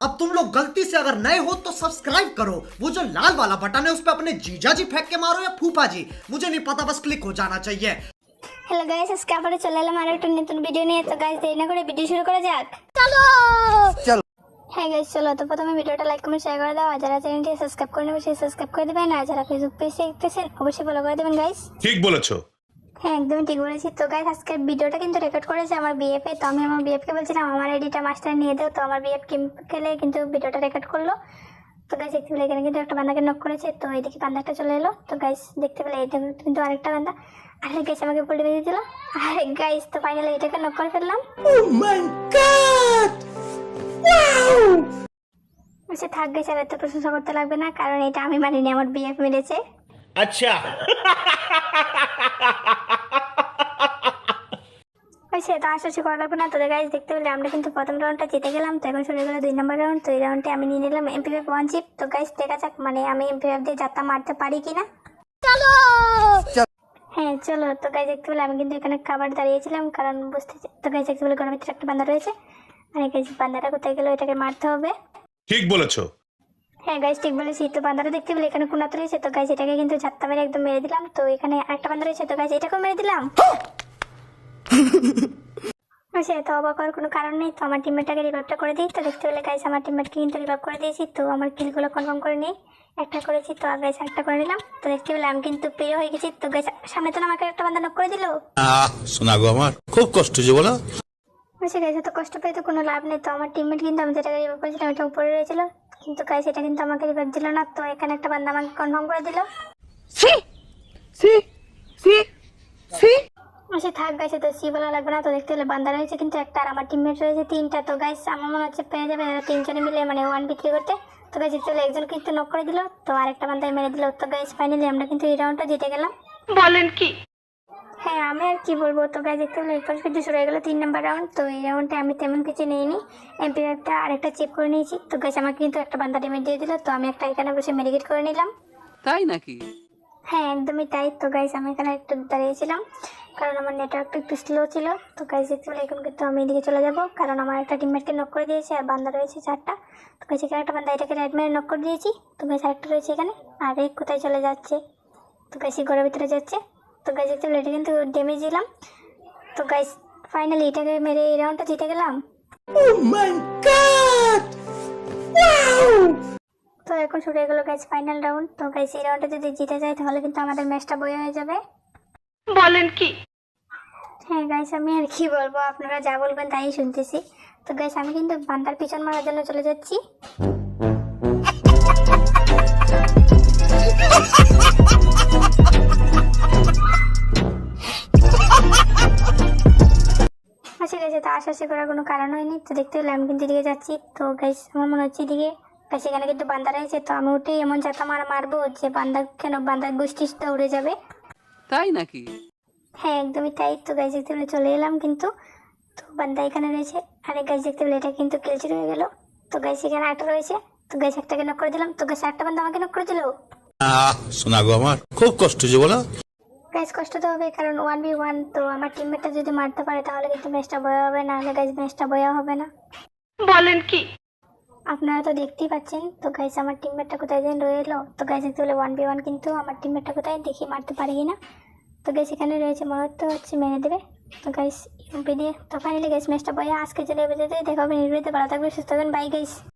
अब तुम लोग गलती से अगर नए हो तो सब्सक्राइब करो वो जो लाल वाला बटन है उस पर अपने जीजा जी फेंक के मारो या फूफा जी मुझे नहीं पता बस क्लिक हो जाना चाहिए হ্যালো গাইস আজকে আবারও চলে এলাম আরো একটা নতুন ভিডিও নিয়ে তো গাইস দেরি না করে ভিডিও শুরু করা যাক চলো। হ্যাঁ গাইস চলো তো প্রথমে ভিডিওটা লাইক কমেন্ট শেয়ার করে দাও আর যারা চ্যানেলটি সাবস্ক্রাইব করে নেবে সেই সাবস্ক্রাইব করে দেবেন আর যারা ফেসবুক পেজে দেখতেছেন অবশ্যই ফলো করে দেবেন গাইস ঠিক বলেছো হ্যাঁ একদমই ঠিক বলেছি তো গাইস আজকের ভিডিওটা কিন্তু রেকর্ড করেছে আমার বিএফ তো আমি আমার বিএফ কে বলছিলাম আমার এডিটা মাস্টার নিয়ে দাও তো আমার বিএফ গেলে কিন্তু ভিডিওটা রেকর্ড করল। তো গাইস দেখতে পেলে এখানে কিন্তু একটা বান্দাকে নক করেছে। তো এইদিকে বান্দাটা চলে এলো। তো গাইস দেখতে পেলে এটা কিন্তু আরেকটা বান্দা। আরে গাইস আমাকে পল্লি বেঁধে দিল। আরে গাইস তো ফাইনালি এটাকে নক করে ফেললাম। ও মাই গড ওয়াও আচ্ছা থাক গেছে আর এত প্রশংসা করতে লাগবে না কারণ এটা আমি মানিনি আমার বিএফ মেরেছে। আচ্ছা। তো আশাশি করা লাগবে না। তোদের গাইজ দেখতে পেলে আমরা কিন্তু প্রথম রাউন্ডটা জিতে গেলাম। তো এখন শুরু গেলো দুই নম্বর রাউন্ড তো এই রাউন্ডে আমি নিয়ে নিলাম এমপি ওয়ান চিপ তো গাইজ দেখা যাক মানে আমি এমপি দিয়ে যাত্রা মারতে পারি কিনা। চলো! হ্যাঁ চলো। তো গাইজ দেখতে পেলে আমি কিন্তু এখানে খাবার দাঁড়িয়েছিলাম কারণ বুঝতে তো গাইজ দেখতে পেলে ঘরের ভিতরে একটা বান্দা রয়েছে। আর গাইজ বান্দাটা কোথায় গেলো এটাকে মারতে হবে। ঠিক বলেছ। হ্যাঁ গাইস ঠিক বলেছি তো বান্দাটা দেখতে পেলে এখানে কোনাতে রয়েছে। তো গাইজ এটাকে কিন্তু ঝাত্তা মেরে একদম মেরে দিলাম। তো এখানে আরেকটা বান্দা রয়েছে। তো গাইজ এটাকেও মেরে দিলাম। সে তো অবাক হওয়ার কোনো কারণ নেই। তো আমার টিমমেটটাকে রিভাইভটা করে দিই। তো দেখতে পেলে গাইজ আমার টিমমেটকে কিন্তু রিভাইভ করে দিয়েছি। তো আমার কিলগুলো কনফার্ম করে নিই একটা করেছি তো আর গাইজ একটা করে নিলাম। তো দেখতে পেলে আমি কিন্তু প্রিয় হয়ে গেছি। তো গাইজ সামনে তো আমাকে একটা বান্ধব করে দিল। আহ শোনা গো আমার। খুব কষ্ট যে বলো। সে গাইজ তো কষ্ট পেয়ে তো কোনো লাভ নেই। তো আমার টিমমেট কিন্তু আমি যেটাকে রিভাইভ করেছিলাম এটা উপরে রয়েছিল। কিন্তু গাইজ এটা কিন্তু আমাকে রিভাইভ দিল না তো এখানে একটা বান্দা আমাকে কনফার্ম করে দিল। সি! সি! সি! সি! সে থাক গাইছে তো সি বলা লাগবে না তো দেখতে পেলে বান্দা রয়েছে কিন্তু একটা আর আমার টিমমেট রয়েছে তিনটা তো গাইস আমার মনে হচ্ছে পেয়ে যাবে এরা তিনজনে মিলে মানে ওয়ান বিক্রি করতে। তো গাইস চলে একজন কিন্তু নক করে দিল তো আরেকটা বান্দায় মেরে দিল। তো গাইস ফাইনালি আমরা কিন্তু এই রাউন্ডটা জিতে গেলাম। বলেন কি? কি বলব তো গাইস দেখতে পেলে এরপর কিন্তু শুরু হয়ে গেলো তিন নাম্বার রাউন্ড তো এই রাউন্ডে আমি তেমন কিছু নিইনি। এমপি একটা আরেকটা চেক করে নিয়েছি। তো গাইস আমাকে কিন্তু একটা বান্দা ডেমেজ দিয়ে দিল তো আমি একটা এখানে বসে মেডিকেট করে নিলাম। তাই নাকি? হ্যাঁ একদমই তাই। তো গাইস আমি এখানে একটু দাঁড়িয়েছিলাম কারণ আমার নেটওয়ার্কটা একটু স্লো ছিল। তো গাইস দেখতে পেলে এখন কিন্তু আমি এদিকে চলে যাব কারণ আমার একটা টিমমেটকে নক করে দিয়েছে আর বান্দা রয়েছে চারটা। তো গাইস এখানে একটা বান্দা এটাকে রাইট মেরে নক করে দিয়েছি। তো গাইস আরেকটা রয়েছে এখানে আর এই কোথায় চলে যাচ্ছে? তো এই ঘরের ভিতরে যাচ্ছে। তো গাইজ পেলে এটা কিন্তু ড্যামেজ দিলাম। তো গাইস ফাইনালি এটাকে মেরে এই রাউন্ডটা জিতে গেলাম। তো এখন শুরু হয়ে গেলো গাইস ফাইনাল রাউন্ড তো গাইস এই রাউন্ডে যদি জিতে যায় তাহলে কিন্তু আমাদের ম্যাচটা বয়ে হয়ে যাবে। বলেন কি? হ্যাঁ গাইস আমি আর কি বলব আপনারা যা বলবেন তাই শুনতেছি। তো গাইস আমি কিন্তু বান্দার পিছন মারার জন্য চলে যাচ্ছি। গাইছে তো আশাশি করার কোনো কারণ হয়নি। তো দেখতে পেলে আমি কিন্তু এদিকে যাচ্ছি। তো গাইস আমার মনে হচ্ছে এদিকে গাইস এখানে কিন্তু বান্দা রয়েছে। তো আমি উঠেই এমন চাতা মার মারবো যে বান্দা কেন বান্দার গোষ্ঠী উড়ে যাবে। তাই নাকি? হ্যাঁ একদমই তাই। তো গাছ দেখতে পেলে চলে এলাম কিন্তু। তো বান্দা এখানে রয়েছে। আরেক গাছ দেখতে পেলে এটা কিন্তু কিলচি হয়ে গেল। তো গাইস এখানে একটা রয়েছে। তো গাছ একটাকে নক করে দিলাম। তো গাছ একটা বান্দা আমাকে নক করে দিল। আহ শোনা গো আমার খুব কষ্ট যে বলো। গাছ কষ্ট তো হবে কারণ ওয়ান বি ওয়ান তো আমার টিমমেটটা যদি মারতে পারে তাহলে কিন্তু ম্যাচটা বয়া হবে না হলে গাছ ম্যাচটা বয়া হবে না। বলেন কি? আপনারা তো দেখতেই পাচ্ছেন তো গাইস আমার টিমমেটটা কোথায় যেন রয়ে এলো তো গাইস দেখতে পেলে ওয়ান বি ওয়ান কিন্তু আমার টিমমেটটা কোথায় দেখি মারতে পারি না তো গাইস এখানে রয়েছে মনে হতে হচ্ছে মেরে দেবে। তো গাইস ইউপি দিয়ে। তো ফাইনালি গাইস ম্যাচটা বয়া। আজকে চলে বেজে দেখা হবে নির্বিতে ভালো থাকবে সুস্থ থাকবেন। Bye guys